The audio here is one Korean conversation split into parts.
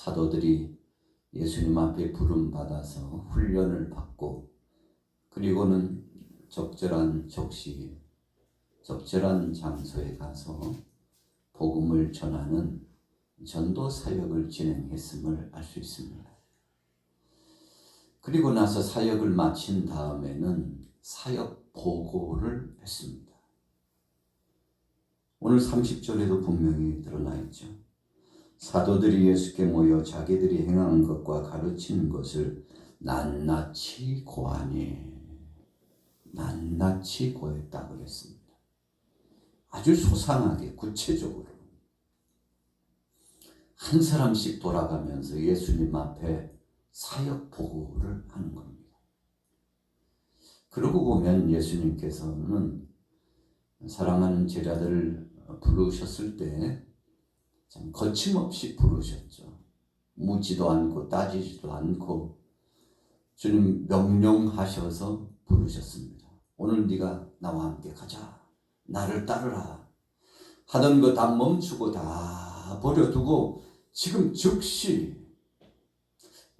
사도들이 예수님 앞에 부름 받아서 훈련을 받고 그리고는 적절한 적시, 적절한 장소에 가서 복음을 전하는 전도 사역을 진행했음을 알 수 있습니다. 그리고 나서 사역을 마친 다음에는 사역 보고를 했습니다. 오늘 30절에도 분명히 드러나 있죠. 사도들이 예수께 모여 자기들이 행한 것과 가르치는 것을 낱낱이 고하니 낱낱이 고했다 그랬습니다. 아주 소상하게 구체적으로 한 사람씩 돌아가면서 예수님 앞에 사역 보고를 하는 겁니다. 그러고 보면 예수님께서는 사랑하는 제자들을 부르셨을 때 참 거침없이 부르셨죠. 묻지도 않고 따지지도 않고 주님 명령하셔서 부르셨습니다. 오늘 네가 나와 함께 가자. 나를 따르라. 하던 거 다 멈추고 다 버려두고 지금 즉시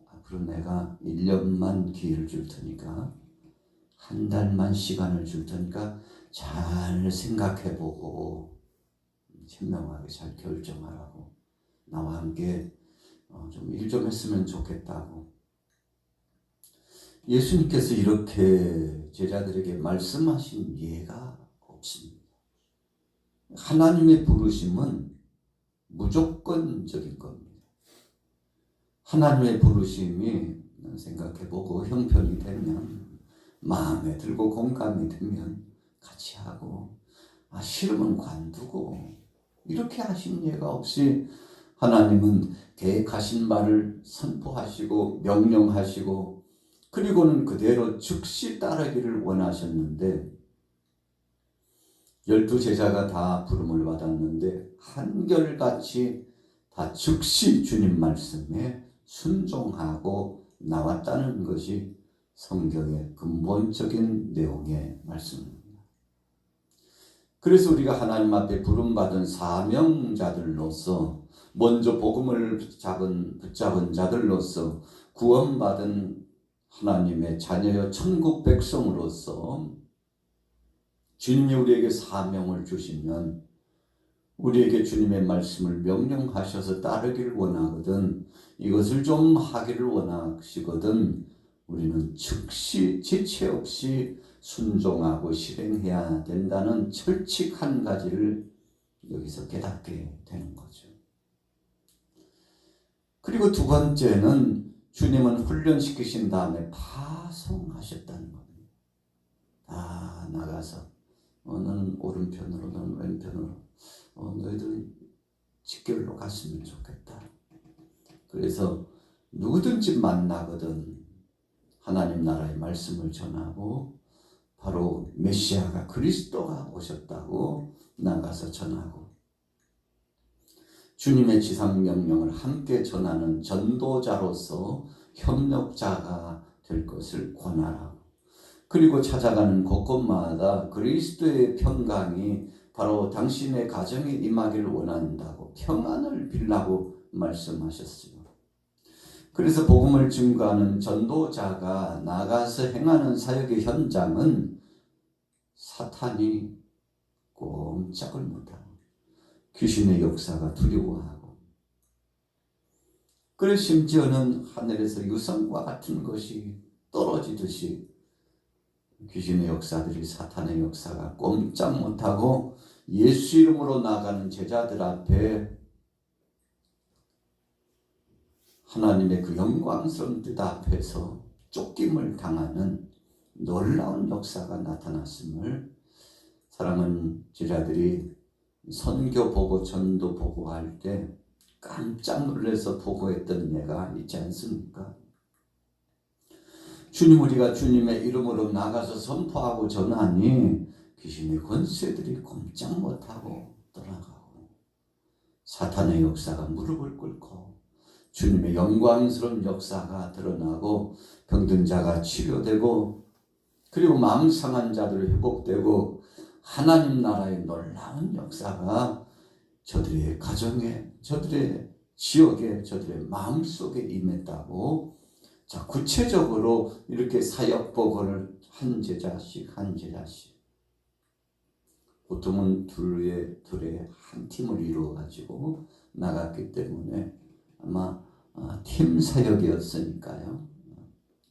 앞으로 내가 1년만 기회를 줄 테니까 한 달만 시간을 줄 테니까 잘 생각해보고 현명하게 잘 결정하라고 나와 함께 어, 좀일 좀 했으면 좋겠다고 예수님께서 이렇게 제자들에게 말씀하신 예가 없습니다. 하나님의 부르심은 무조건적인 겁니다. 하나님의 부르심이 생각해보고 형편이 되면 마음에 들고 공감이 되면 같이 하고 아 싫으면 관두고 이렇게 하신 예가 없이 하나님은 계획하신 말을 선포하시고 명령하시고 그리고는 그대로 즉시 따르기를 원하셨는데 열두 제자가 다 부름을 받았는데 한결같이 다 즉시 주님 말씀에 순종하고 나왔다는 것이 성경의 근본적인 내용의 말씀입니다. 그래서 우리가 하나님 앞에 부름받은 사명자들로서 먼저 복음을 붙잡은, 붙잡은 자들로서 구원받은 하나님의 자녀여 천국 백성으로서 주님이 우리에게 사명을 주시면 우리에게 주님의 말씀을 명령하셔서 따르기를 원하거든 이것을 좀 하기를 원하시거든 우리는 즉시 지체 없이 순종하고 실행해야 된다는 철칙 한 가지를 여기서 깨닫게 되는 거죠. 그리고 두 번째는 주님은 훈련시키신 다음에 파송하셨다는 겁니다. 다 나가서 어, 너는 오른편으로 너는 왼편으로 어, 너희들은 직결로 갔으면 좋겠다. 그래서 누구든지 만나거든 하나님 나라의 말씀을 전하고 바로 메시아가 그리스도가 오셨다고 나가서 전하고 주님의 지상 명령을 함께 전하는 전도자로서 협력자가 될 것을 권하라. 그리고 찾아가는 곳곳마다 그리스도의 평강이 바로 당신의 가정에 임하기를 원한다고 평안을 빌라고 말씀하셨어요. 그래서 복음을 증거하는 전도자가 나가서 행하는 사역의 현장은 사탄이 꼼짝을 못하고 귀신의 역사가 두려워하고 그래 심지어는 하늘에서 유성과 같은 것이 떨어지듯이 귀신의 역사들이 사탄의 역사가 꼼짝 못하고 예수 이름으로 나가는 제자들 앞에 하나님의 그 영광스러운 뜻 앞에서 쫓김을 당하는 놀라운 역사가 나타났음을 사랑하는 제자들이 선교 보고 전도 보고 할 때 깜짝 놀라서 보고했던 예가 있지 않습니까? 주님 우리가 주님의 이름으로 나가서 선포하고 전하니 귀신의 권세들이 꼼짝 못하고 떠나가고 사탄의 역사가 무릎을 꿇고 주님의 영광스러운 역사가 드러나고 병든 자가 치료되고 그리고 마음 상한 자들 회복되고 하나님 나라의 놀라운 역사가 저들의 가정에 저들의 지역에 저들의 마음속에 임했다고 자 구체적으로 이렇게 사역 보고를 한 제자씩 한 제자씩 보통은 둘의 둘의 한 팀을 이루어 가지고 나갔기 때문에 아마 아, 팀 사역이었으니까요.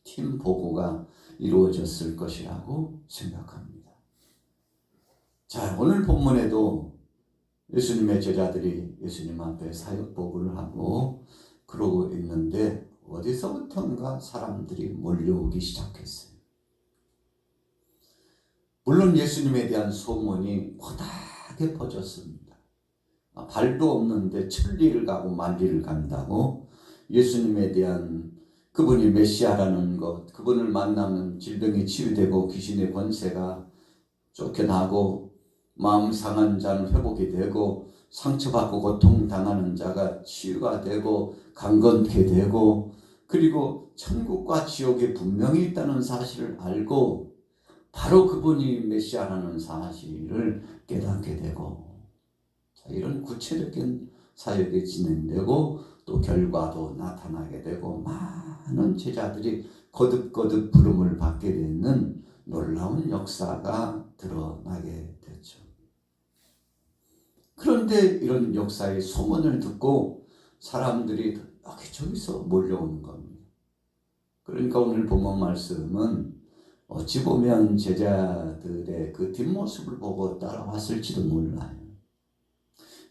팀 보고가 이루어졌을 것이라고 생각합니다. 자, 오늘 본문에도 예수님의 제자들이 예수님 앞에 사역 보고를 하고 그러고 있는데 어디서부턴가 사람들이 몰려오기 시작했어요. 물론 예수님에 대한 소문이 고다하게 퍼졌습니다. 아, 발도 없는데 천리를 가고 만리를 간다고 예수님에 대한 그분이 메시아라는 것, 그분을 만나면 질병이 치유되고 귀신의 권세가 쫓겨나고 마음 상한 자는 회복이 되고 상처받고 고통당하는 자가 치유가 되고 강건케 되고 그리고 천국과 지옥이 분명히 있다는 사실을 알고 바로 그분이 메시아라는 사실을 깨닫게 되고 자, 이런 구체적인 사역이 진행되고 또 결과도 나타나게 되고 많은 제자들이 거듭거듭 부름을 받게 되는 놀라운 역사가 드러나게 됐죠. 그런데 이런 역사의 소문을 듣고 사람들이 여기저기서 몰려오는 겁니다. 그러니까 오늘 본문 말씀은 어찌 보면 제자들의 그 뒷모습을 보고 따라왔을지도 몰라요.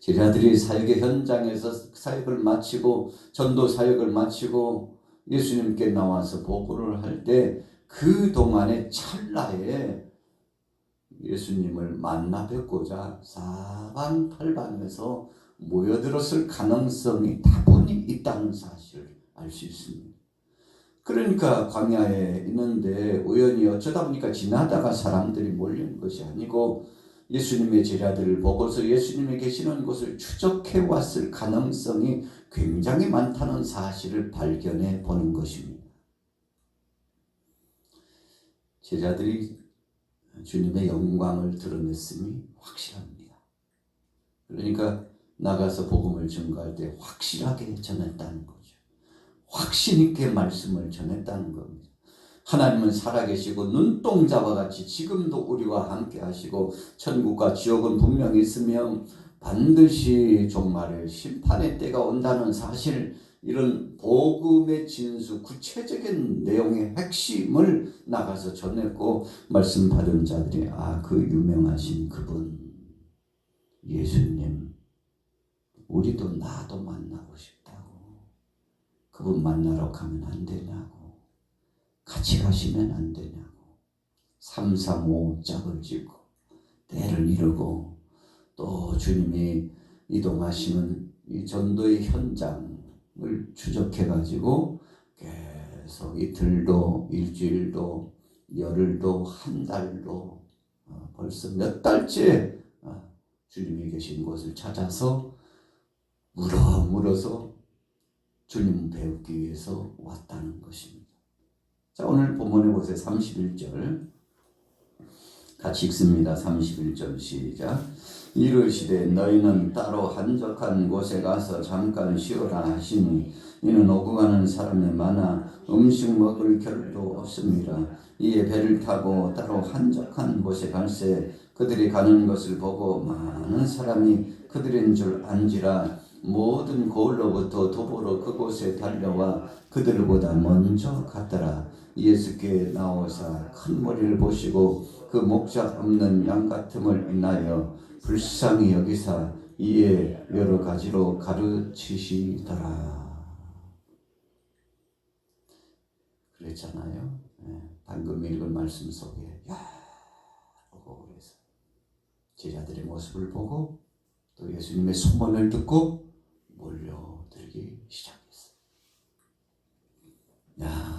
제자들이 사역의 현장에서 사역을 마치고 전도 사역을 마치고 예수님께 나와서 보고를 할 때 그 동안의 찰나에 예수님을 만나 뵙고자 사방팔방에서 모여들었을 가능성이 다분히 있다는 사실을 알 수 있습니다. 그러니까 광야에 있는데 우연히 어쩌다 보니까 지나다가 사람들이 몰린 것이 아니고 예수님의 제자들을 보고서 예수님이 계시는 곳을 추적해 왔을 가능성이 굉장히 많다는 사실을 발견해 보는 것입니다. 제자들이 주님의 영광을 드러냈음이 확실합니다. 그러니까 나가서 복음을 증거할 때 확실하게 전했다는 거죠. 확신 있게 말씀을 전했다는 겁니다. 하나님은 살아계시고 눈동자와 같이 지금도 우리와 함께 하시고 천국과 지옥은 분명히 있으며 반드시 종말의 심판의 때가 온다는 사실 이런 복음의 진수 구체적인 내용의 핵심을 나가서 전했고 말씀 받은 자들이 아 그 유명하신 그분 예수님 우리도 나도 만나고 싶다고. 그분 만나러 가면 안 되냐고 같이 가시면 안 되냐고 3, 3, 5 짝을 짓고 때를 이루고 또 주님이 이동하시는 이 전도의 현장을 추적해 가지고 계속 이틀도 일주일도 열흘도 한 달도 어, 벌써 몇 달째 어, 주님이 계신 곳을 찾아서 물어 물어서 주님 배우기 위해서 왔다는 것입니다. 자 오늘 본문에 보세요. 31절 같이 읽습니다. 31절 시작 이르시되 너희는 따로 한적한 곳에 가서 잠깐 쉬어라 하시니 이는 오고 가는 사람이 많아 음식 먹을 겨를도 없습니다. 이에 배를 타고 따로 한적한 곳에 갈새 그들이 가는 것을 보고 많은 사람이 그들인 줄 안지라 모든 고을로부터 도보로 그곳에 달려와 그들보다 먼저 갔더라. 예수께 나오사 큰 머리를 보시고 그 목자 없는 양 같음을 인하여 불쌍히 여기사 이에 여러 가지로 가르치시더라. 그랬잖아요. 예, 방금 읽은 말씀 속에 야 보고 그래서 제자들의 모습을 보고 또 예수님의 소문을 듣고 몰려들기 시작했어요. 야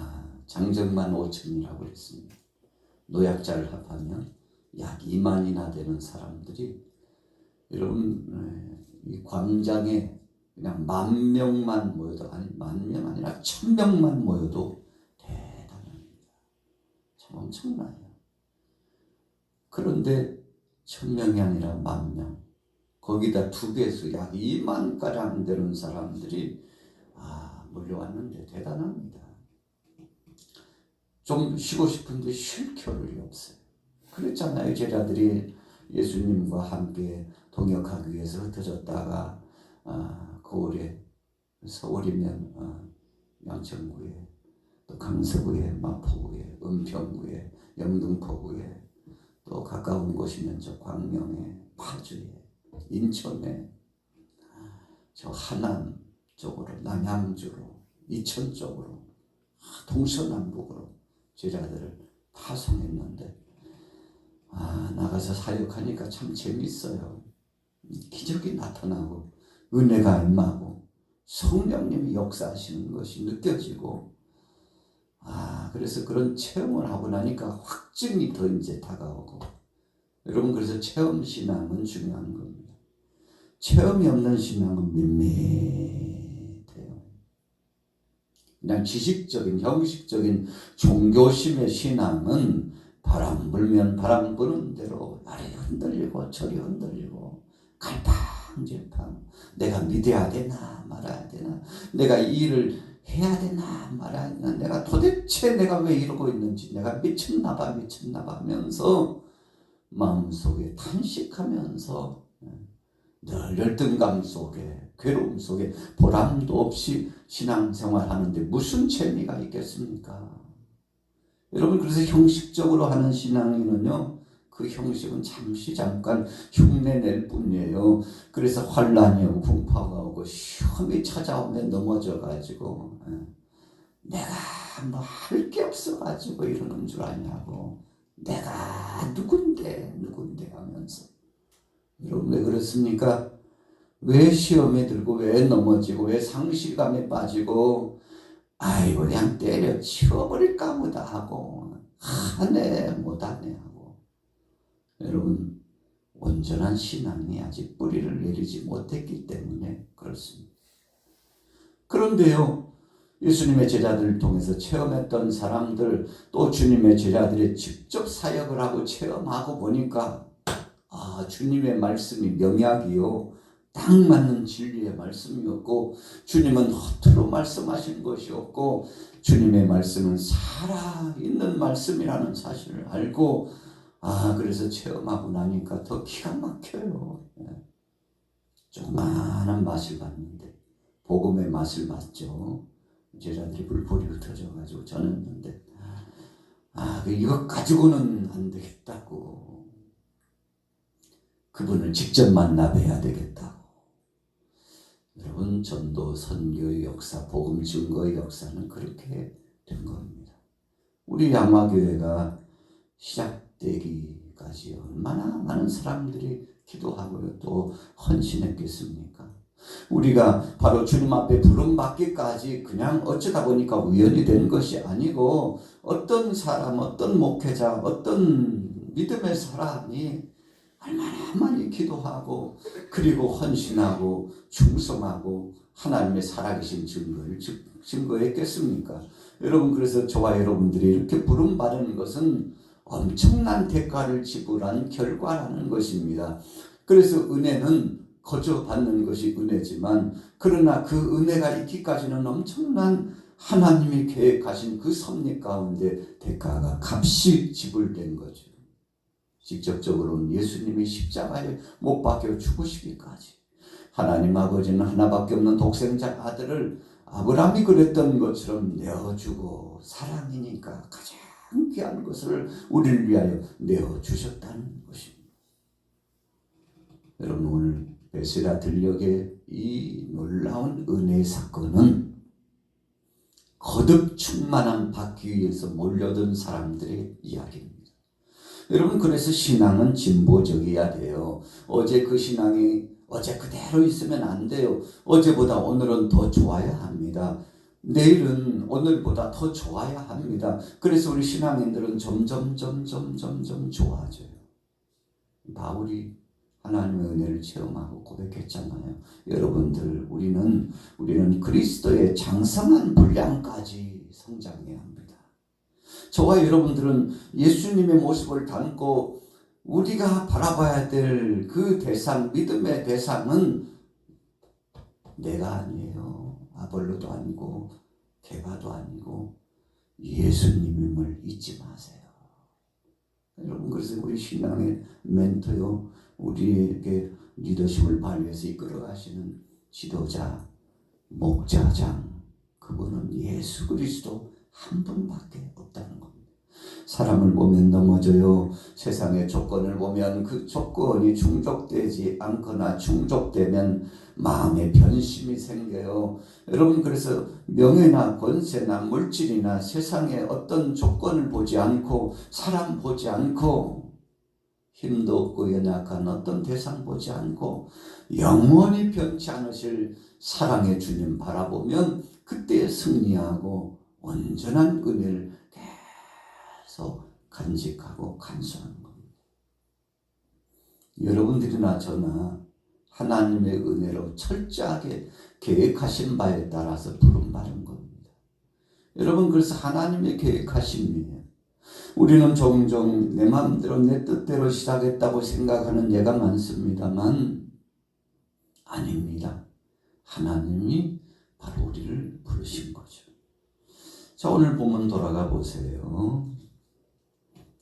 장정만 5천이라고 했습니다. 노약자를 합하면 약 2만이나 되는 사람들이 여러분 예, 이 광장에 그냥 만 명만 모여도 아니 만 명 아니라 천 명만 모여도 대단합니다. 참 엄청나요. 그런데 천 명이 아니라 만 명. 그 거기다 두 배수 약 2만 가량 되는 사람들이 아 몰려왔는데 대단합니다. 좀 쉬고 싶은데 쉴 겨를이 없어요. 그랬잖아요. 제자들이 예수님과 함께 동역하기 위해서 흩어졌다가 아, 거울에 서울이면 아, 양천구에 또 강서구에 마포구에 은평구에 영등포구에 또 가까운 곳이면 저 광명에 파주에 인천에 저 하남 쪽으로 남양주로 이천 쪽으로 동서남북으로 제자들을 파송했는데 아 나가서 사역하니까 참 재밌어요. 기적이 나타나고 은혜가 임하고 성령님이 역사하시는 것이 느껴지고 아 그래서 그런 체험을 하고 나니까 확증이 더 이제 다가오고 여러분 그래서 체험 신앙은 중요한 겁니다. 체험이 없는 신앙은 밋밋해요. 그냥 지식적인 형식적인 종교심의 신앙은 바람 불면 바람 부는 대로 아래 흔들리고 저리 흔들리고 갈팡질팡. 내가 믿어야 되나 말아야 되나. 내가 이 일을 해야 되나 말아야 되나. 내가 도대체 내가 왜 이러고 있는지 내가 미쳤나 봐 미쳤나 봐 하면서 마음속에 탄식하면서 늘 열등감 속에 괴로움 속에 보람도 없이 신앙생활 하는데 무슨 재미가 있겠습니까? 여러분 그래서 형식적으로 하는 신앙인은요 그 형식은 잠시 잠깐 흉내낼 뿐이에요. 그래서 환란이 오고 풍파가 오고 시험이 찾아오면 넘어져 가지고 예. 내가 뭐 할 게 없어 가지고 이러는 줄 아냐고 내가 누군데 누군데 하면서 여러분 왜 그렇습니까? 왜 시험에 들고 왜 넘어지고 왜 상실감에 빠지고 아이고 그냥 때려 치워버릴까 보다 하고 하네 못하네 하고 여러분 온전한 신앙이 아직 뿌리를 내리지 못했기 때문에 그렇습니다. 그런데요 예수님의 제자들을 통해서 체험했던 사람들 또 주님의 제자들이 직접 사역을 하고 체험하고 보니까 아 주님의 말씀이 명약이요 딱 맞는 진리의 말씀이었고 주님은 허투루 말씀하신 것이었고 주님의 말씀은 살아있는 말씀이라는 사실을 알고 아 그래서 체험하고 나니까 더 기가 막혀요. 예. 조그마한 맛을 봤는데 복음의 맛을 봤죠. 제자들이 불보리 흩어져가지고 전했는데 아 이거 가지고는 안 되겠다고 그분을 직접 만나 뵈야 되겠다고 여러분 전도 선교의 역사 복음 증거의 역사는 그렇게 된 겁니다. 우리 양화교회가 시작되기까지 얼마나 많은 사람들이 기도하고요 또 헌신했겠습니까? 우리가 바로 주님 앞에 부름 받기까지 그냥 어쩌다 보니까 우연이 된 것이 아니고 어떤 사람, 어떤 목회자, 어떤 믿음의 사람이 얼마나 많이 기도하고 그리고 헌신하고 충성하고 하나님의 살아계신 증거를 증거했겠습니까? 여러분 그래서 저와 여러분들이 이렇게 부름 받은 것은 엄청난 대가를 지불한 결과라는 것입니다. 그래서 은혜는 거저 받는 것이 은혜지만 그러나 그 은혜가 있기까지는 엄청난 하나님이 계획하신 그 섭리 가운데 대가가 값이 지불된 거죠. 직접적으로는 예수님이 십자가에 못 박혀 죽으시기까지 하나님 아버지는 하나밖에 없는 독생자 아들을 아브라함이 그랬던 것처럼 내어주고 사랑이니까 가장 귀한 것을 우리를 위하여 내어주셨다는 것입니다. 여러분 오늘 베세라 들녘의 이 놀라운 은혜의 사건은 거듭 충만한 받기 위해서 몰려든 사람들의 이야기입니다. 여러분 그래서 신앙은 진보적이어야 돼요. 어제 그 신앙이 어제 그대로 있으면 안 돼요. 어제보다 오늘은 더 좋아야 합니다. 내일은 오늘보다 더 좋아야 합니다. 그래서 우리 신앙인들은 점점 점점 점점 좋아져요. 바울이 하나님의 은혜를 체험하고 고백했잖아요. 여러분들 우리는 우리는 그리스도의 장성한 분량까지 성장해야 합니다. 저와 여러분들은 예수님의 모습을 담고 우리가 바라봐야 될 그 대상, 믿음의 대상은 내가 아니에요. 아볼로도 아니고, 개바도 아니고, 예수님임을 잊지 마세요. 여러분, 그래서 우리 신앙의 멘토요, 우리에게 리더십을 발휘해서 이끌어 가시는 지도자, 목자장, 그분은 예수 그리스도 한 분밖에 겁니다. 사람을 보면 넘어져요. 세상의 조건을 보면 그 조건이 충족되지 않거나 충족되면 마음의 변심이 생겨요. 여러분 그래서 명예나 권세나 물질이나 세상의 어떤 조건을 보지 않고 사람 보지 않고 힘도 없고 연약한 어떤 대상 보지 않고 영원히 변치 않으실 사랑의 주님 바라보면 그때 승리하고 온전한 은혜를 계속 간직하고 간수하는 겁니다. 여러분들이나 저나 하나님의 은혜로 철저하게 계획하신 바에 따라서 부름받은 겁니다. 여러분 그래서 하나님의 계획하심이에요. 우리는 종종 내 마음대로 내 뜻대로 시작했다고 생각하는 예가 많습니다만 아닙니다. 하나님이 바로 우리를 부르신 거죠. 자, 오늘 본문 돌아가 보세요.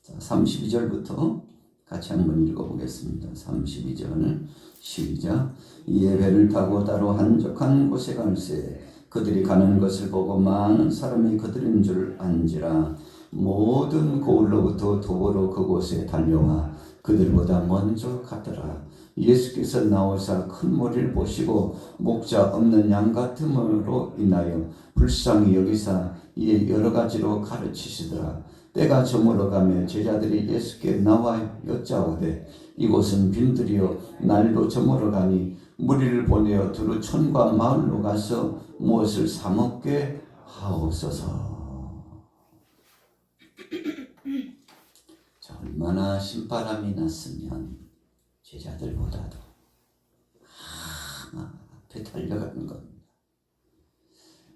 자, 32절부터 같이 한번 읽어보겠습니다. 32절 시작. 이에 배를 타고 따로 한적한 곳에 갈새 그들이 가는 것을 보고 많은 사람이 그들인 줄 안지라. 모든 고을로부터 도보로 그곳에 달려와 그들보다 먼저 가더라. 예수께서 나오사 큰 머리를 보시고 목자 없는 양 같음으로 인하여 불쌍히 여기사 이에 여러 가지로 가르치시더라 때가 저물어 가며 제자들이 예수께 나와 여짜오되 이곳은 빈들이요 날도 저물어 가니 무리를 보내어 두루 촌과 마을로 가서 무엇을 사 먹게 하옵소서. 자, 얼마나 신바람이 났으면 제자들보다도 앞에 달려가는 겁니다.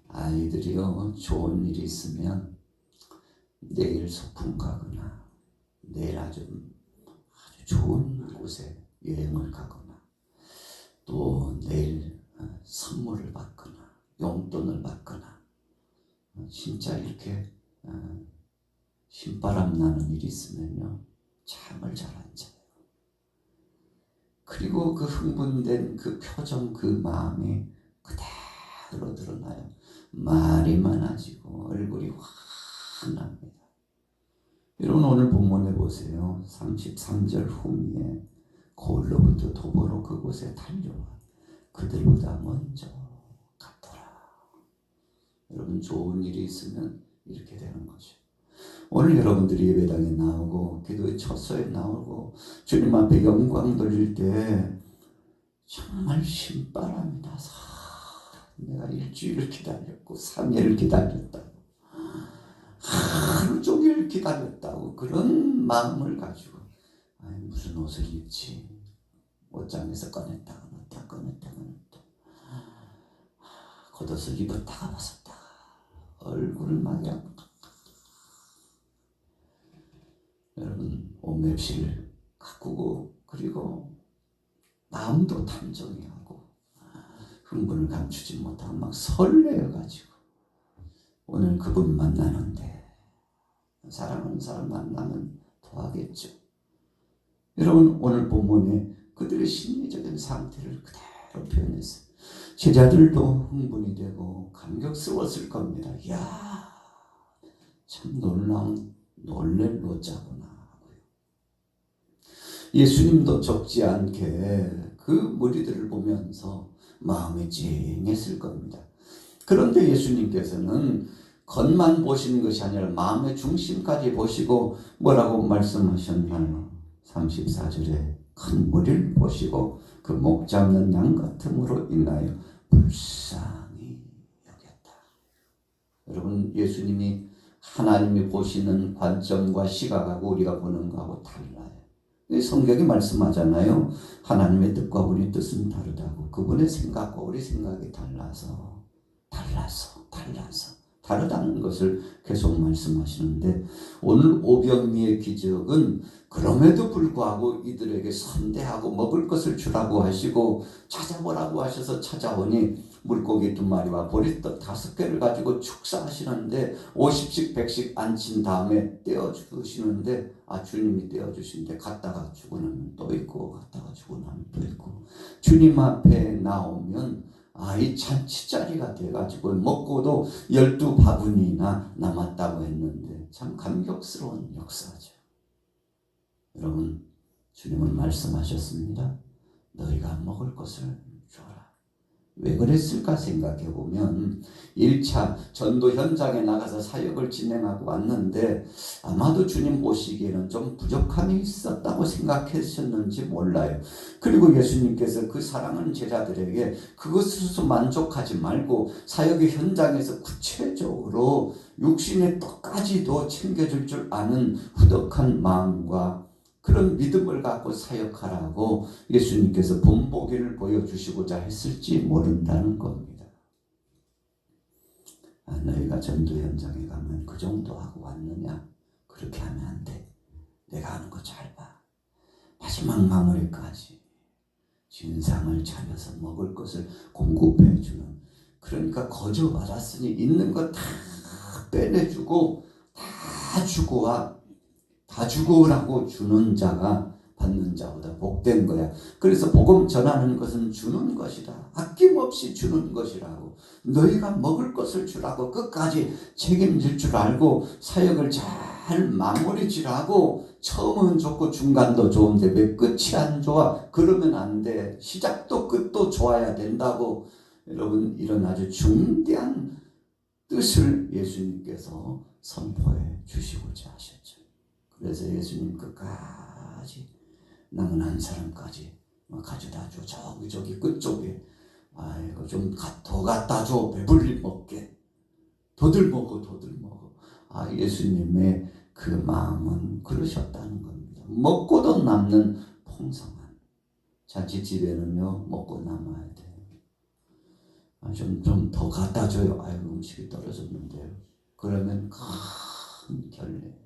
아이들이요 좋은 일이 있으면 내일 소풍 가거나 내일 아주 아주 좋은 곳에 여행을 가거나 또 내일 어, 선물을 받거나 용돈을 받거나 어, 진짜 이렇게 어, 신바람 나는 일이 있으면요 잠을 잘 안 자요. 그리고 그 흥분된 그 표정 그 마음이 그대로 드러나요. 말이 많아지고 얼굴이 환 합니다. 여러분 오늘 본문에 보세요. 33절 후미에 골로부터 도보로 그곳에 달려와 그들보다 먼저 갔더라. 여러분 좋은 일이 있으면 이렇게 되는 거죠. 오늘 여러분들이 예배당에 나오고 기도의 첫서에 나오고 주님 앞에 영광 돌릴 때 정말 신바람이 나서 내가 일주일을 기다렸고 3일을 기다렸다고 하루 종일 기다렸다고 그런 마음을 가지고 아이, 무슨 옷을 입지? 옷장에서 꺼냈다가 넣었다 꺼냈다가 넣었다. 겉옷을 입었다가 벗었다가 얼굴을 막 그냥 여러분 오맵실 가꾸고 그리고 마음도 탐정이 하고 흥분을 감추지 못하고 막 설레어가지고 오늘 그분 만나는데 사랑하는 사람 만나면 더하겠죠. 여러분 오늘 본문에 그들의 심리적인 상태를 그대로 표현했어요. 제자들도 흥분이 되고 감격스러웠을 겁니다. 이야 참 놀라운 놀랄 노자구나. 예수님도 적지 않게 그 무리들을 보면서 마음이 찡했을 겁니다. 그런데 예수님께서는 겉만 보시는 것이 아니라 마음의 중심까지 보시고 뭐라고 말씀하셨나요? 34절에 큰 무리를 보시고 그 목 잡는 양 같음으로 인하여 불쌍히 여겼다. 여러분 예수님이 하나님이 보시는 관점과 시각하고 우리가 보는 거하고 달라요. 성경이 말씀하잖아요. 하나님의 뜻과 우리 뜻은 다르다고. 그분의 생각과 우리 생각이 달라서, 달라서, 달라서 다르다는 것을 계속 말씀하시는데 오늘 오병미의 기적은 그럼에도 불구하고 이들에게 선대하고 먹을 것을 주라고 하시고 찾아보라고 하셔서 찾아오니 물고기 두 마리와 보리떡 다섯 개를 가지고 축사하시는데 50씩 100씩 앉힌 다음에 떼어주시는데 아 주님이 떼어주시는데 갔다가 주고 나면 또 있고 갔다가 주고 나면 또 있고 주님 앞에 나오면 아이 잔치 자리가 돼가지고 먹고도 열두 바구니나 남았다고 했는데 참 감격스러운 역사죠. 여러분 주님은 말씀하셨습니다. 너희가 먹을 것을. 왜 그랬을까 생각해 보면 1차 전도 현장에 나가서 사역을 진행하고 왔는데 아마도 주님 보시기에는 좀 부족함이 있었다고 생각하셨는지 몰라요. 그리고 예수님께서 그 사랑하는 제자들에게 그것으로 만족하지 말고 사역의 현장에서 구체적으로 육신의 떡까지도 챙겨줄 줄 아는 후덕한 마음과 그런 믿음을 갖고 사역하라고 예수님께서 본보기를 보여주시고자 했을지 모른다는 겁니다. 아, 너희가 전도 현장에 가면 그 정도 하고 왔느냐? 그렇게 하면 안 돼. 내가 하는 거 잘 봐. 마지막 마무리까지 진상을 차려서 먹을 것을 공급해 주는 그러니까 거저 받았으니 있는 거 다 빼내주고 다 주고 와. 다 주고라고 주는 자가 받는 자보다 복된 거야. 그래서 복음 전하는 것은 주는 것이다. 아낌없이 주는 것이라고. 너희가 먹을 것을 주라고 끝까지 책임질 줄 알고 사역을 잘 마무리 지라고 처음은 좋고 중간도 좋은데 왜 끝이 안 좋아? 그러면 안 돼. 시작도 끝도 좋아야 된다고. 여러분 이런 아주 중대한 뜻을 예수님께서 선포해 주시고자 하셨죠. 그래서 예수님 끝까지 남은 한 사람까지 가져다 줘. 저기 저기 끝쪽에 아이고 좀더 갖다 줘. 배불리 먹게. 도들 먹어 도들 먹어. 아 예수님의 그 마음은 그러셨다는 겁니다. 먹고도 남는 풍성한 잔치집에는요 먹고 남아야 돼요. 아, 좀좀 더 갖다 줘요. 아이고 음식이 떨어졌는데요. 그러면 큰 결례.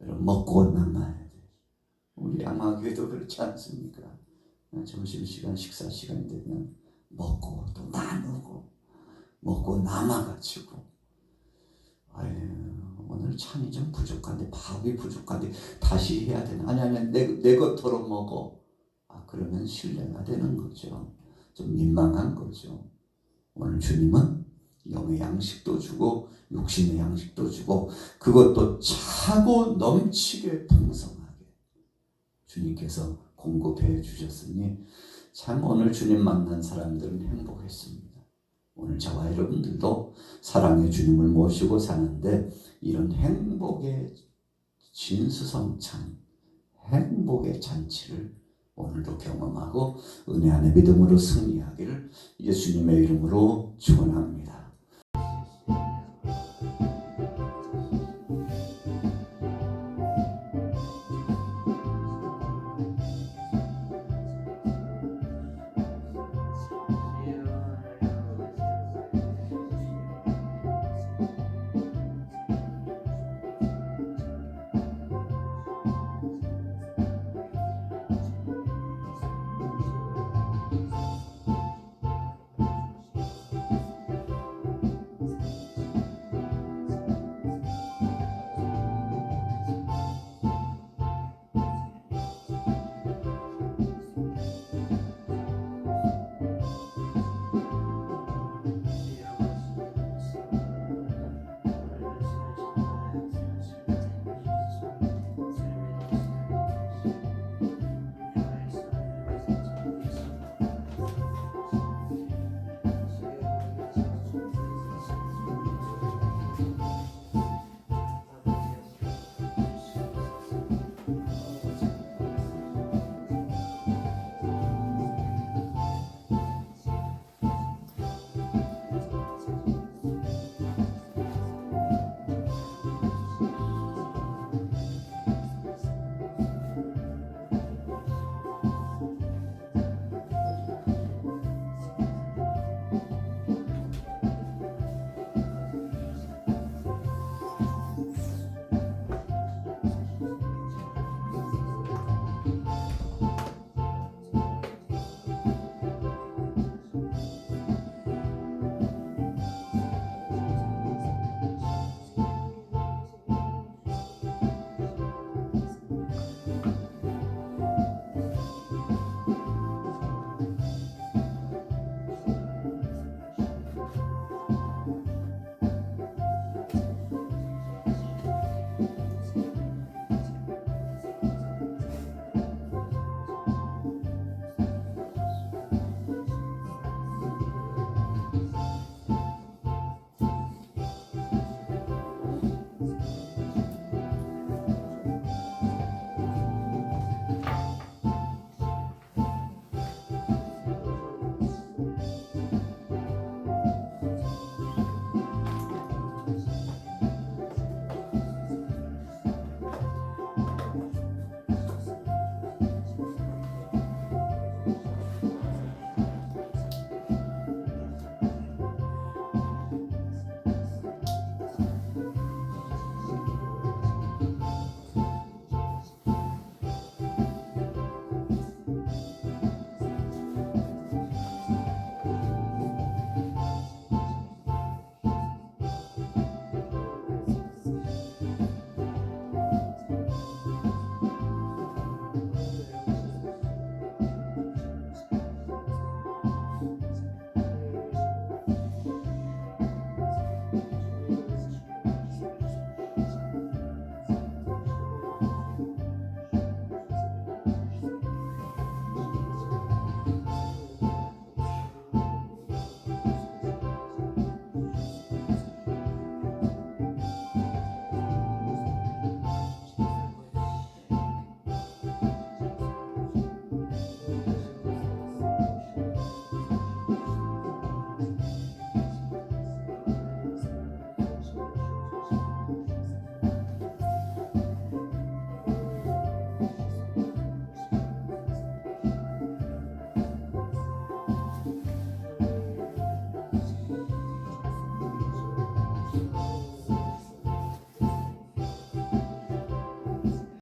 먹고 남아야 돼. 우리 양화교회도 그렇지 않습니까? 점심시간 식사시간이 되면 먹고 또 나누고 먹고 남아가지고. 아유 오늘 참이 좀 부족한데 밥이 부족한데 다시 해야 되나? 아니 아니 내, 내 것으로 먹어. 아 그러면 신뢰가 되는 거죠. 좀 민망한 거죠. 오늘 주님은 영의 양식도 주고 육신의 양식도 주고 그것도 차고 넘치게 풍성하게 주님께서 공급해 주셨으니 참 오늘 주님 만난 사람들은 행복했습니다. 오늘 저와 여러분들도 사랑의 주님을 모시고 사는데 이런 행복의 진수성찬, 행복의 잔치를 오늘도 경험하고 은혜 안의 믿음으로 승리하기를 예수님의 이름으로 축원합니다.